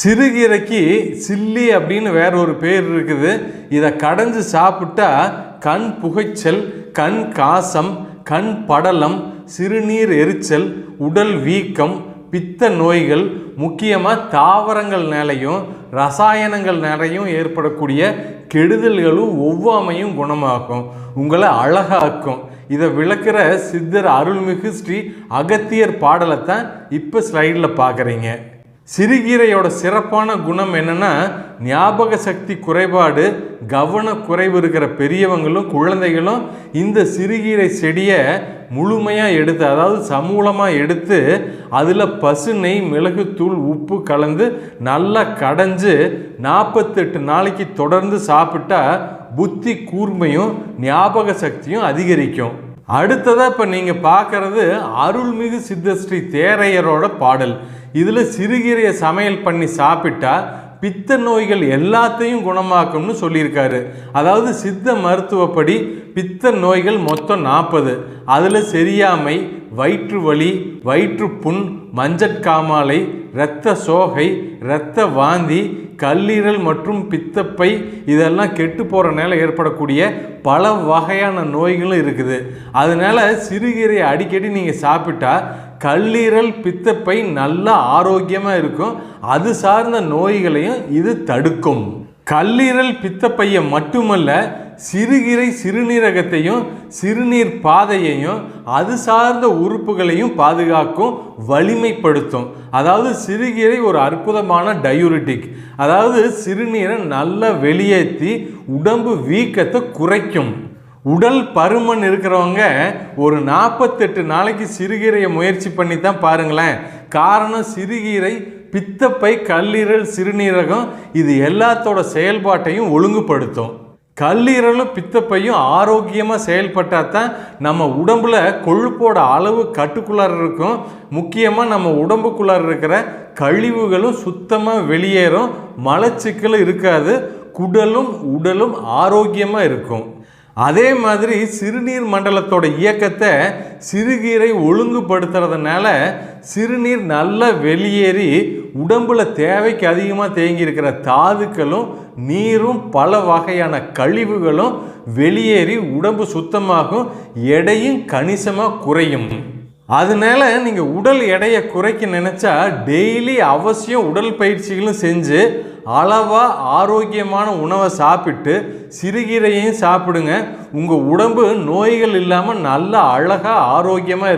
சிறுகீரைக்கு chilli அப்படின்னு வேற ஒரு பேர் இருக்குது. இதை கடைஞ்சு சாப்பிட்டா கண் புகைச்சல் கண் காசம் கண் படலம் சிறுநீர் எரிச்சல் உடல் வீக்கம் பித்த நோய்கள் முக்கியமாக தாவரங்கள் மேலையும் ரசாயனங்கள் நிறையும் ஏற்படக்கூடிய கெடுதல்களும் ஒவ்வாமையும் குணமாக்கும் உங்களை அழகாக்கும். இதை விளக்குற சித்தர் அருள்மிகு ஸ்ரீ அகத்தியர் பாடலை தான் இப்போ ஸ்லைடில் பார்க்குறீங்க. சிறுகீரையோட சிறப்பான குணம் என்னென்னா ஞாபக சக்தி குறைபாடு கவன குறைவு இருக்கிற பெரியவங்களும் குழந்தைகளும் இந்த சிறுகீரை செடியை முழுமையாக எடுத்து அதாவது சமூலமாக எடுத்து அதில் பசு நெய் மிளகுத்தூள் உப்பு கலந்து நல்லா கடைஞ்சு நாற்பத்தெட்டு நாளைக்கு தொடர்ந்து சாப்பிட்டா புத்தி கூர்மையும் ஞாபக சக்தியும் அதிகரிக்கும். அடுத்ததாக இப்போ நீங்கள் பார்க்குறது அருள்மிகு சித்தஸ்ரீ தேரையரோட பாடல். இதில் சிறுகீரையை சமையல் பண்ணி சாப்பிட்டா பித்த நோய்கள் எல்லாத்தையும் குணமாக்கும்னு சொல்லியிருக்காரு. அதாவது சித்த மருத்துவப்படி பித்த நோய்கள் மொத்தம் நாற்பது அதில் சரியாமை வயிற்று வலி வயிற்றுப்புண் மஞ்சட்காமாலை இரத்த சோகை இரத்த வாந்தி கல்லீரல் மற்றும் பித்தப்பை இதெல்லாம் கெட்டு போகிற நிலை ஏற்படக்கூடிய பல வகையான நோய்களும் இருக்குது. அதனால் சிறுகீரையை அடிக்கடி நீங்கள் சாப்பிட்டா கல்லீரல் பித்தப்பை நல்லா ஆரோக்கியமாக இருக்கும். அது சார்ந்த நோய்களையும் இது தடுக்கும். கல்லீரல் பித்தப்பையை மட்டுமல்ல சிறுகிரை சிறுநீரகத்தையும் சிறுநீர் பாதையையும் அது சார்ந்த உறுப்புகளையும் பாதுகாக்கும் வலிமைப்படுத்தும். அதாவது சிறுகீரை ஒரு அற்புதமான டயூரிட்டிக் அதாவது சிறுநீரை நல்லா வெளியேற்றி உடம்பு வீக்கத்தை குறைக்கும். உடல் பருமன் இருக்கிறவங்க ஒரு நாற்பத்தெட்டு நாளைக்கு சிறுகீரையை முயற்சி பண்ணி தான் பாருங்களேன். காரணம் சிறுகீரை பித்தப்பை கல்லீரல் சிறுநீரகம் இது எல்லாத்தோட செயல்பாட்டையும் ஒழுங்குபடுத்தும். கல்லீரலும் பித்தப்பையும் ஆரோக்கியமாக செயல்பட்டால் தான் நம்ம உடம்புல கொழுப்போட அளவு கட்டுக்குள்ளார இருக்கும். முக்கியமாக நம்ம உடம்புக்குள்ளார இருக்கிற கழிவுகளும் சுத்தமாக வெளியேறும். மலச்சிக்கலும் இருக்காது. குடலும் உடலும் ஆரோக்கியமாக இருக்கும். அதே மாதிரி சிறுநீர் மண்டலத்தோட இயக்கத்தை சிறுகீரை ஒழுங்குபடுத்துறதுனால சிறுநீர் நல்லா வெளியேறி உடம்புல தேவைக்கு அதிகமாக தேங்கி இருக்கிற தாதுக்களும் நீரும் பல வகையான கழிவுகளும் வெளியேறி உடம்பு சுத்தமாகும் எடையும் கணிசமாக குறையும். அதனால நீங்கள் உடல் எடையை குறைக்க நினச்சா டெய்லி அவசியம் உடல் பயிற்சிகளும் செஞ்சு அளவாக ஆரோக்கியமான உணவை சாப்பிட்டு சிறுகீரையும் சாப்பிடுங்க. உங்கள் உடம்பு நோய்கள் இல்லாமல் நல்லா அழகாக ஆரோக்கியமாக இருக்கும்